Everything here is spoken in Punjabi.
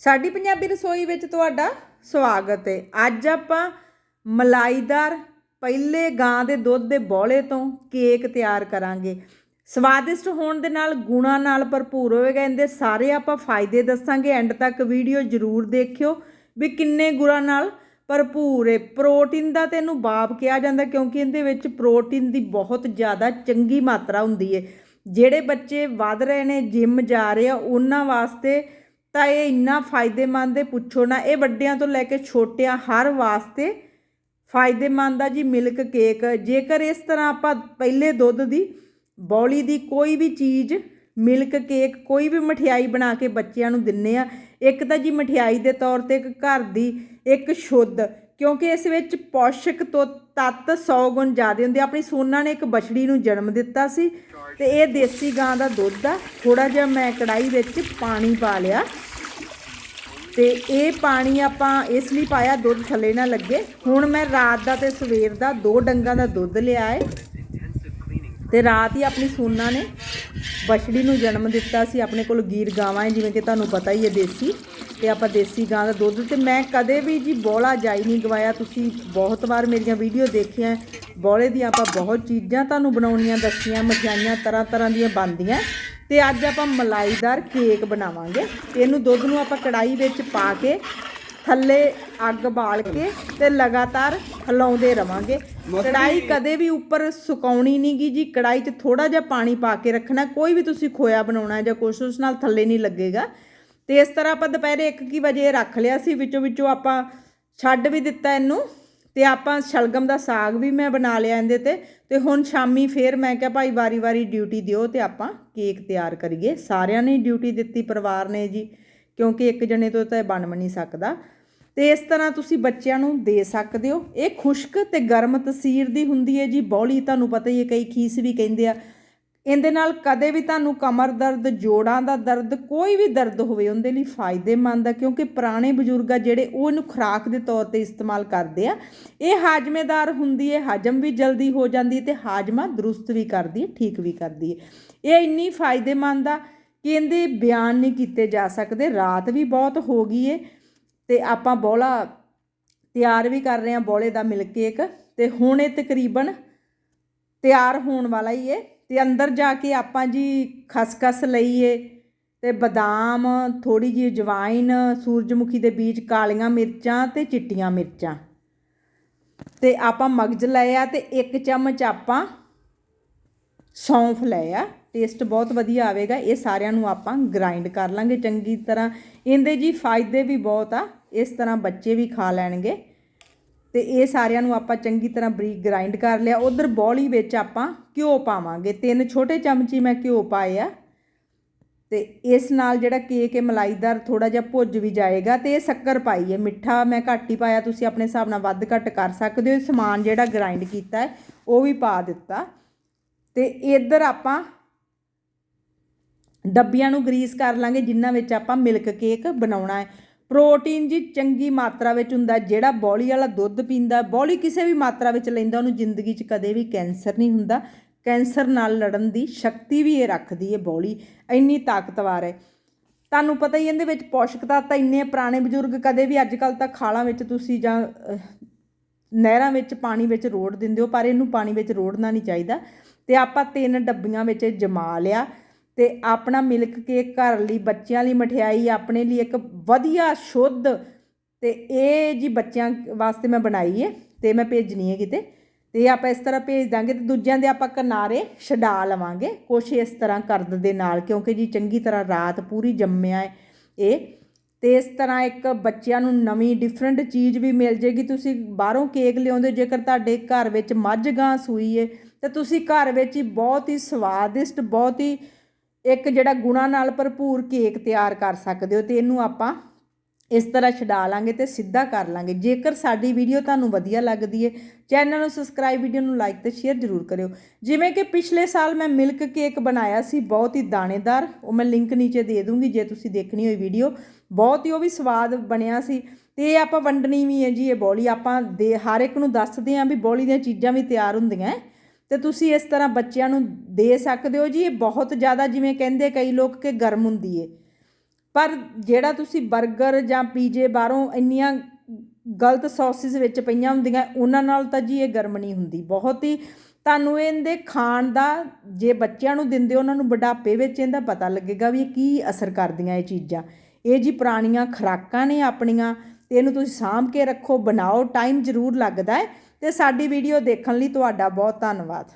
ਸਾਡੀ ਪੰਜਾਬੀ ਰਸੋਈ ਵਿੱਚ ਤੁਹਾਡਾ ਸਵਾਗਤ ਹੈ। ਅੱਜ ਆਪਾਂ ਮਲਾਈਦਾਰ ਪਹਿਲੇ ਗਾਂ ਦੇ ਦੁੱਧ ਦੇ ਬੋਲੇ ਤੋਂ ਕੇਕ ਤਿਆਰ ਕਰਾਂਗੇ। ਸਵਾਦਿਸ਼ਟ ਹੋਣ ਦੇ ਨਾਲ ਗੁਣਾ ਨਾਲ ਭਰਪੂਰ ਹੋਵੇਗਾ। ਇਹਦੇ ਸਾਰੇ ਆਪਾਂ ਫਾਇਦੇ ਦੱਸਾਂਗੇ। ਐਂਡ ਤੱਕ ਵੀਡੀਓ ਜ਼ਰੂਰ ਦੇਖਿਓ ਵੀ ਕਿੰਨੇ ਗੁਣਾ ਨਾਲ ਭਰਪੂਰ ਹੈ। ਪ੍ਰੋਟੀਨ ਦਾ ਤੈਨੂੰ ਬਾਪ ਕਿਹਾ ਜਾਂਦਾ ਕਿਉਂਕਿ ਇਹਦੇ ਵਿੱਚ ਪ੍ਰੋਟੀਨ ਦੀ ਬਹੁਤ ਜ਼ਿਆਦਾ ਚੰਗੀ ਮਾਤਰਾ ਹੁੰਦੀ ਹੈ। ਜਿਹੜੇ ਬੱਚੇ ਵੱਧ ਰਹੇ ਨੇ ਜਿਮ ਜਾ ਰਹੇ ਆ, ਉਹਨਾਂ ਵਾਸਤੇ ਤਾਂ ਇਹ ਇੰਨਾ ਫਾਇਦੇਮੰਦ ਹੈ, ਪੁੱਛੋ ਨਾ। ਇਹ ਵੱਡਿਆਂ ਤੋਂ ਲੈ ਕੇ ਛੋਟਿਆਂ ਹਰ ਵਾਸਤੇ ਫਾਇਦੇਮੰਦ ਆ ਜੀ, ਮਿਲਕ ਕੇਕ। ਜੇਕਰ ਇਸ ਤਰ੍ਹਾਂ ਆਪਾਂ ਪਹਿਲੇ ਦੁੱਧ ਦੀ, ਬੌਲੀ ਦੀ ਕੋਈ ਵੀ ਚੀਜ਼, ਮਿਲਕ ਕੇਕ, ਕੋਈ ਵੀ ਮਠਿਆਈ ਬਣਾ ਕੇ ਬੱਚਿਆਂ ਨੂੰ ਦਿੰਨੇ ਆ, ਇੱਕ ਤਾਂ ਜੀ ਮਠਿਆਈ ਦੇ ਤੌਰ ਤੇ ਇੱਕ ਘਰ ਦੀ ਇੱਕ ਸ਼ੁੱਧ ਕਿਉਂਕਿ ਇਸ ਵਿੱਚ ਪੌਸ਼ਕ ਤੋਂ ਤੱਤ 100 ਗੁਣ ਜ਼ਿਆਦਾ ਹੁੰਦੇ ਆਪਣੀ ਸੋਨਾ ਨੇ ਇੱਕ ਬਛੜੀ ਨੂੰ ਜਨਮ ਦਿੱਤਾ ਸੀ ਤੇ ਇਹ ਦੇਸੀ ਗਾਂ ਦਾ ਦੁੱਧ ਆ। ਥੋੜਾ ਜਿਹਾ ਮੈਂ ਕੜਾਈ ਵਿੱਚ ਪਾਣੀ ਪਾ ਲਿਆ ਤੇ ਇਹ ਪਾਣੀ ਆਪਾਂ ਇਸ ਲਈ ਪਾਇਆ, ਦੁੱਧ ਥੱਲੇ ਨਾ ਲੱਗੇ। ਹੁਣ ਮੈਂ ਰਾਤ ਦਾ ਤੇ ਸਵੇਰ ਦਾ ਦੋ ਡੰਗਾਂ ਦਾ ਦੁੱਧ ਲਿਆ ਏ ਤੇ ਰਾਤ ਹੀ ਆਪਣੀ ਸੋਨਾ ਨੇ ਬਛੜੀ ਨੂੰ ਜਨਮ ਦਿੱਤਾ ਸੀ। ਆਪਣੇ ਕੋਲ ਗੀਰ ਗਾਵਾਂ ਹੈ ਜਿਵੇਂ ਕਿ ਤੁਹਾਨੂੰ ਪਤਾ ਹੀ ਹੈ ਦੇਸੀ। ਤੇ ਆਪਾਂ ਦੇਸੀ ਗਾਂ ਦਾ ਦੁੱਧ ਤੇ ਮੈਂ ਕਦੇ ਵੀ ਜੀ ਬੋਲਾ ਜਾਈ ਨਹੀਂ ਗਵਾਇਆ। ਤੁਸੀਂ ਬਹੁਤ ਵਾਰ ਮੇਰੀਆਂ ਵੀਡੀਓ ਦੇਖੀਆਂ। ਬੋਲੇ ਦੀਆਂ ਆਪਾਂ ਬਹੁਤ ਚੀਜ਼ਾਂ ਤੁਹਾਨੂੰ ਬਣਾਉਣੀਆਂ ਦੱਸੀਆਂ ਮਠਿਆਈਆਂ ਤਰ੍ਹਾਂ ਤਰ੍ਹਾਂ ਦੀਆਂ ਬਣਦੀਆਂ। ਤੇ ਅੱਜ ਆਪਾਂ ਮਲਾਈਦਾਰ ਕੇਕ ਬਣਾਵਾਂਗੇ। ਤੇ ਇਹਨੂੰ ਦੁੱਧ ਨੂੰ ਆਪਾਂ ਕੜਾਈ ਵਿੱਚ ਪਾ ਕੇ ਥੱਲੇ ਅੱਗ ਬਾਲ ਕੇ ਤੇ ਲਗਾਤਾਰ ਹਿਲਾਉਂਦੇ ਰਵਾਂਗੇ। ਕੜਾਈ ਕਦੇ ਵੀ ਉੱਪਰ ਸੁਕਾਉਣੀ ਨਹੀਂਗੀ ਜੀ। ਕੜਾਈ 'ਚ ਥੋੜਾ ਜਿਹਾ ਪਾਣੀ ਪਾ ਕੇ ਰੱਖਣਾ। ਕੋਈ ਵੀ ਤੁਸੀਂ ਖੋਇਆ ਬਣਾਉਣਾ ਜਾਂ ਕੁਛ ਉਸ ਨਾਲ ਥੱਲੇ ਨਹੀਂ ਲੱਗੇਗਾ। ਤੇ ਇਸ ਤਰ੍ਹਾਂ ਆਪਾਂ ਦੁਪਹਿਰੇ 1 ਵਜੇ ਰੱਖ ਲਿਆ ਸੀ, ਵਿੱਚੋਂ ਵਿੱਚੋਂ ਆਪਾਂ ਛੱਡ ਵੀ ਦਿੱਤਾ ਇਹਨੂੰ, ਤੇ ਆਪਾਂ ਸ਼ਲਗਮ ਦਾ ਸਾਗ ਵੀ ਮੈਂ ਬਣਾ ਲਿਆ ਇਹਦੇ ਤੇ ਤੇ ਹੁਣ ਸ਼ਾਮੀ ਫੇਰ ਮੈਂ ਕਿਹਾ ਭਾਈ ਵਾਰੀ-ਵਾਰੀ ਡਿਊਟੀ ਦਿਓ ਤੇ ਆਪਾਂ ਕੇਕ ਤਿਆਰ ਕਰੀਏ। ਸਾਰਿਆਂ ਨੇ ਡਿਊਟੀ ਦਿੱਤੀ, ਪਰਿਵਾਰ ਨੇ ਜੀ, ਕਿਉਂਕਿ ਇੱਕ ਜਣੇ ਤੋਂ ਤਾਂ ਬਣ ਵੀ ਨਹੀਂ ਸਕਦਾ। ਤੇ ਇਸ ਤਰ੍ਹਾਂ ਤੁਸੀਂ ਬੱਚਿਆਂ ਨੂੰ ਦੇ ਸਕਦੇ ਹੋ। ਇਹ ਖੁਸ਼ਕ ਤੇ ਗਰਮ ਤਸੀਰ ਦੀ ਹੁੰਦੀ ਹੈ ਜੀ, ਬੌਲੀ ਤੁਹਾਨੂੰ ਪਤਾ ਹੀ ਹੈ, ਕਈ ਖੀਸ ਵੀ ਕਹਿੰਦੇ ਆ ਇਹਦੇ ਨਾਲ ਕਦੇ ਵੀ ਤੁਹਾਨੂੰ ਕਮਰ ਦਰਦ, ਜੋੜਾਂ ਦਾ ਦਰਦ, ਕੋਈ ਵੀ ਦਰਦ ਹੋਵੇ, ਉਹਦੇ ਲਈ ਫਾਇਦੇਮੰਦ ਆ, ਕਿਉਂਕਿ ਪੁਰਾਣੇ ਬਜ਼ੁਰਗ ਆ ਜਿਹੜੇ ਉਹ ਇਹਨੂੰ ਖੁਰਾਕ ਦੇ ਤੌਰ ਤੇ ਇਸਤੇਮਾਲ ਕਰਦੇ ਆ। ਇਹ ਹਾਜਮੇਦਾਰ ਹੁੰਦੀ ਹੈ ਹਜਮ ਵੀ ਜਲਦੀ ਹੋ ਜਾਂਦੀ ਹੈ ਤੇ ਹਾਜਮਾ ਦਰੁਸਤ ਵੀ ਕਰਦੀ ਹੈ ਠੀਕ ਵੀ ਕਰਦੀ ਹੈ ਇਹ ਇੰਨੀ ਫਾਇਦੇਮੰਦ ਆ ਕਿ ਇਹਦੇ ਬਿਆਨ ਨਹੀਂ ਕੀਤੇ ਜਾ ਸਕਦੇ, ਰਾਤ ਵੀ ਬਹੁਤ ਹੋ ਗਈ ਏ ਤੇ ਆਪਾਂ ਬੋਲਾ ਤਿਆਰ ਵੀ ਕਰ ਰਹੇ ਹਾਂ ਬੋਲੇ ਦਾ ਮਿਲਕ ਕੇਕ ਤੇ ਹੁਣ ਇਹ ਤਕਰੀਬਨ ਤਿਆਰ ਹੋਣ ਵਾਲਾ ਹੀ ਏ। ਅਤੇ ਅੰਦਰ ਜਾ ਕੇ ਆਪਾਂ ਜੀ ਖਸਖਸ ਲਈਏ ਅਤੇ ਬਦਾਮ, ਥੋੜ੍ਹੀ ਜਿਹੀ ਜਵਾਈਨ ਸੂਰਜਮੁਖੀ ਦੇ ਬੀਜ, ਕਾਲੀਆਂ ਮਿਰਚਾਂ ਅਤੇ ਚਿੱਟੀਆਂ ਮਿਰਚਾਂ। ਅਤੇ ਆਪਾਂ ਮਗਜ ਲਏ ਆ ਤੇ ਇੱਕ ਚਮਚ ਆਪਾਂ ਸੌਂਫ ਲਏ ਆ। ਟੇਸਟ ਬਹੁਤ ਵਧੀਆ ਆਵੇਗਾ, ਇਹ ਸਾਰਿਆਂ ਨੂੰ ਆਪਾਂ ਗ੍ਰਾਈਂਡ ਕਰ ਲਾਂਗੇ ਚੰਗੀ ਤਰ੍ਹਾਂ। ਇਹਦੇ ਜੀ ਫਾਇਦੇ ਵੀ ਬਹੁਤ ਆ, ਇਸ ਤਰ੍ਹਾਂ ਬੱਚੇ ਵੀ ਖਾ ਲੈਣਗੇ। ਤੇ ਇਹ ਸਾਰਿਆਂ ਨੂੰ ਆਪਾਂ ਚੰਗੀ ਤਰ੍ਹਾਂ ਬਰੀਕ ਗ੍ਰਾਈਂਡ ਕਰ ਲਿਆ। ਉਧਰ ਬੌਲੀ ਵਿੱਚ ਆਪਾਂ ਘਿਓ ਪਾਵਾਂਗੇ। ਤਿੰਨ ਛੋਟੇ ਚਮਚੀ ਮੈਂ ਘਿਓ ਪਾਏ ਆ। ਤੇ ਇਸ ਨਾਲ ਜਿਹੜਾ ਕੇਕ ਹੈ ਮਲਾਈਦਾਰ ਥੋੜਾ ਜਿਹਾ ਭੁੱਜ ਵੀ ਜਾਏਗਾ ਤੇ ਇਹ ਸ਼ੱਕਰ ਪਾਈ ਹੈ। ਮਿੱਠਾ ਮੈਂ ਘੱਟ ਹੀ ਪਾਇਆ। ਤੁਸੀਂ ਆਪਣੇ ਹਿਸਾਬ ਨਾਲ ਵੱਧ ਘੱਟ ਕਰ ਸਕਦੇ ਹੋ। ਸਮਾਨ ਜਿਹੜਾ ਗ੍ਰਾਈਂਡ ਕੀਤਾ ਹੈ, ਉਹ ਵੀ ਪਾ ਦਿੱਤਾ। ਤੇ ਇੱਧਰ ਆਪਾਂ ਡੱਬੀਆਂ ਨੂੰ ਗਰੀਸ ਕਰ ਲਾਂਗੇ, ਜਿਨ੍ਹਾਂ ਵਿੱਚ ਆਪਾਂ ਮਿਲਕ ਕੇਕ ਬਣਾਉਣਾ ਹੈ। ਪ੍ਰੋਟੀਨ ਜੀ ਚੰਗੀ ਮਾਤਰਾ ਵਿੱਚ ਹੁੰਦਾ, ਜਿਹੜਾ ਬੌਲੀ ਵਾਲਾ ਦੁੱਧ ਪੀਂਦਾ, ਬੌਲੀ ਕਿਸੇ ਵੀ ਮਾਤਰਾ ਵਿੱਚ ਲੈਂਦਾ, ਉਹਨੂੰ ਜ਼ਿੰਦਗੀ 'ਚ ਕਦੇ ਵੀ ਕੈਂਸਰ ਨਹੀਂ ਹੁੰਦਾ। ਕੈਂਸਰ ਨਾਲ ਲੜਨ ਦੀ ਸ਼ਕਤੀ ਵੀ ਇਹ ਰੱਖਦੀ ਹੈ, ਬੌਲੀ ਇੰਨੀ ਤਾਕਤਵਰ ਹੈ। ਤੁਹਾਨੂੰ ਪਤਾ ਹੀ ਇਹਦੇ ਵਿੱਚ ਪੌਸ਼ਕ ਤੱਤ ਇੰਨੇ ਪੁਰਾਣੇ ਬਜ਼ੁਰਗ ਕਦੇ ਵੀ ਅੱਜ ਕੱਲ ਤਾਂ ਖਾਲਾਂ ਵਿੱਚ ਤੁਸੀਂ ਜਾਂ ਨਹਿਰਾਂ ਵਿੱਚ ਪਾਣੀ ਵਿੱਚ ਰੋੜ ਦਿੰਦੇ ਹੋ, ਪਰ ਇਹਨੂੰ ਪਾਣੀ ਵਿੱਚ ਰੋੜਨਾ ਨਹੀਂ ਚਾਹੀਦਾ। ਤੇ ਆਪਾਂ ਤਿੰਨ ਡੱਬੀਆਂ ਵਿੱਚ ਜਮਾ ਲਿਆ। ਤੇ ਆਪਣਾ ਮਿਲਕ ਕੇਕ ਘਰ ਲਈ ਬੱਚਿਆਂ ਲਈ ਮਠਿਆਈ ਆਪਣੇ ਲਈ ਇੱਕ ਵਧੀਆ ਸ਼ੁੱਧ ਤੇ ਇਹ ਜੀ ਬੱਚਿਆਂ ਵਾਸਤੇ ਮੈਂ ਬਣਾਈ ਹੈ ਤੇ ਮੈਂ ਭੇਜਣੀ ਹੈ ਕਿਤੇ ਤੇ ਆਪਾਂ ਇਸ ਤਰ੍ਹਾਂ ਭੇਜ ਦਾਂਗੇ ਤੇ ਦੂਜਿਆਂ ਦੇ ਆਪਾਂ ਕਿਨਾਰੇ ਛਡਾ ਲਵਾਂਗੇ। ਕੁਛ ਇਸ ਤਰ੍ਹਾਂ ਕਰਦ ਦੇ ਨਾਲ ਕਿਉਂਕਿ ਜੀ ਚੰਗੀ ਤਰ੍ਹਾਂ ਰਾਤ ਪੂਰੀ ਜੰਮਿਆ ਹੈ ਇਹ। ਤੇ ਇਸ ਤਰ੍ਹਾਂ ਇੱਕ ਬੱਚਿਆਂ ਨੂੰ ਨਵੀਂ ਡਿਫਰੈਂਟ ਚੀਜ਼ ਵੀ ਮਿਲ ਜੇਗੀ। ਤੁਸੀਂ ਬਾਹਰੋਂ ਕੇਕ ਲਿਆਉਂਦੇ ਹੋ, ਜੇਕਰ ਤੁਹਾਡੇ ਘਰ ਵਿੱਚ ਮੱਝ ਗਾਂ ਸੂਈ ਏ ਤੇ ਤੁਸੀਂ ਘਰ ਵਿੱਚ ਹੀ ਬਹੁਤ ਹੀ ਸਵਾਦਿਸ਼ਟ ਬਹੁਤ ਹੀ ਇੱਕ ਜਿਹੜਾ ਗੁਣਾ ਨਾਲ ਭਰਪੂਰ ਕੇਕ ਤਿਆਰ ਕਰ ਸਕਦੇ ਹੋ ਤੇ ਇਹਨੂੰ ਆਪਾਂ ਇਸ ਤਰ੍ਹਾਂ ਛਡਾ ਲਾਂਗੇ ਤੇ ਸਿੱਧਾ ਕਰ ਲਾਂਗੇ। ਜੇਕਰ ਸਾਡੀ ਵੀਡੀਓ ਤੁਹਾਨੂੰ ਵਧੀਆ ਲੱਗਦੀ ਹੈ ਚੈਨਲ ਨੂੰ ਸਬਸਕ੍ਰਾਈਬ ਵੀਡੀਓ ਨੂੰ ਲਾਈਕ ਤੇ ਸ਼ੇਅਰ ਜ਼ਰੂਰ ਕਰਿਓ। ਜਿਵੇਂ ਕਿ ਪਿਛਲੇ ਸਾਲ ਮੈਂ ਮਿਲਕ ਕੇਕ ਬਣਾਇਆ ਸੀ, ਬਹੁਤ ਹੀ ਦਾਣੇਦਾਰ, ਉਹ ਮੈਂ ਲਿੰਕ ਨੀਚੇ ਦੇ ਦੂੰਗੀ, ਜੇ ਤੁਸੀਂ ਦੇਖਣੀ ਹੋਈ ਵੀਡੀਓ। ਬਹੁਤ ਹੀ ਉਹ ਵੀ ਸਵਾਦ ਬਣਿਆ ਸੀ ਤੇ ਇਹ ਆਪਾਂ ਵੰਡਣੀ ਵੀ ਹੈ ਜੀ, ਇਹ ਬੋਲੀ ਆਪਾਂ ਦੇ, ਹਰ ਇੱਕ ਨੂੰ ਦੱਸਦੇ ਆਂ ਵੀ ਬੋਲੀ ਦੀਆਂ ਚੀਜ਼ਾਂ ਵੀ ਤਿਆਰ ਹੁੰਦੀਆਂ ਹੈ। ਤੇ ਤੁਸੀਂ ਇਸ ਤਰ੍ਹਾਂ ਬੱਚਿਆਂ ਨੂੰ ਦੇ ਸਕਦੇ ਹੋ ਜੀ। ਇਹ ਬਹੁਤ ਜ਼ਿਆਦਾ ਜਿਵੇਂ ਕਹਿੰਦੇ ਕਈ ਲੋਕ ਕਿ ਗਰਮ ਹੁੰਦੀ ਏ। ਪਰ ਜਿਹੜਾ ਤੁਸੀਂ 버ਗਰ ਜਾਂ ਪੀਜੇ ਬਾਹਰੋਂ ਇੰਨੀਆਂ ਗਲਤ ਸੌਸਿਸ ਵਿੱਚ ਪਈਆਂ ਹੁੰਦੀਆਂ, ਉਹਨਾਂ ਨਾਲ ਤਾਂ ਜੀ ਇਹ ਗਰਮ ਨਹੀਂ ਹੁੰਦੀ। ਬਹੁਤ ਹੀ ਤੁਹਾਨੂੰ ਇਹਦੇ ਖਾਣ ਦਾ ਜੇ ਬੱਚਿਆਂ ਨੂੰ ਦਿੰਦੇ ਉਹਨਾਂ ਨੂੰ ਬੁਢਾਪੇ ਵਿੱਚ ਇਹਦਾ ਪਤਾ ਲੱਗੇਗਾ ਵੀ ਇਹ ਕੀ ਅਸਰ ਕਰਦੀਆਂ ਇਹ ਚੀਜ਼ਾਂ। ਇਹ ਜੀ ਪੁਰਾਣੀਆਂ ਖੁਰਾਕਾਂ ਨੇ ਆਪਣੀਆਂ ਤੇ ਇਹਨੂੰ ਤੁਸੀਂ ਸਾਂਭ ਕੇ ਰੱਖੋ, ਬਣਾਓ ਟਾਈਮ ਜ਼ਰੂਰ ਲੱਗਦਾ ਹੈ ਤੇ ਸਾਡੀ ਵੀਡੀਓ ਦੇਖਣ ਲਈ ਤੁਹਾਡਾ ਬਹੁਤ ਧੰਨਵਾਦ।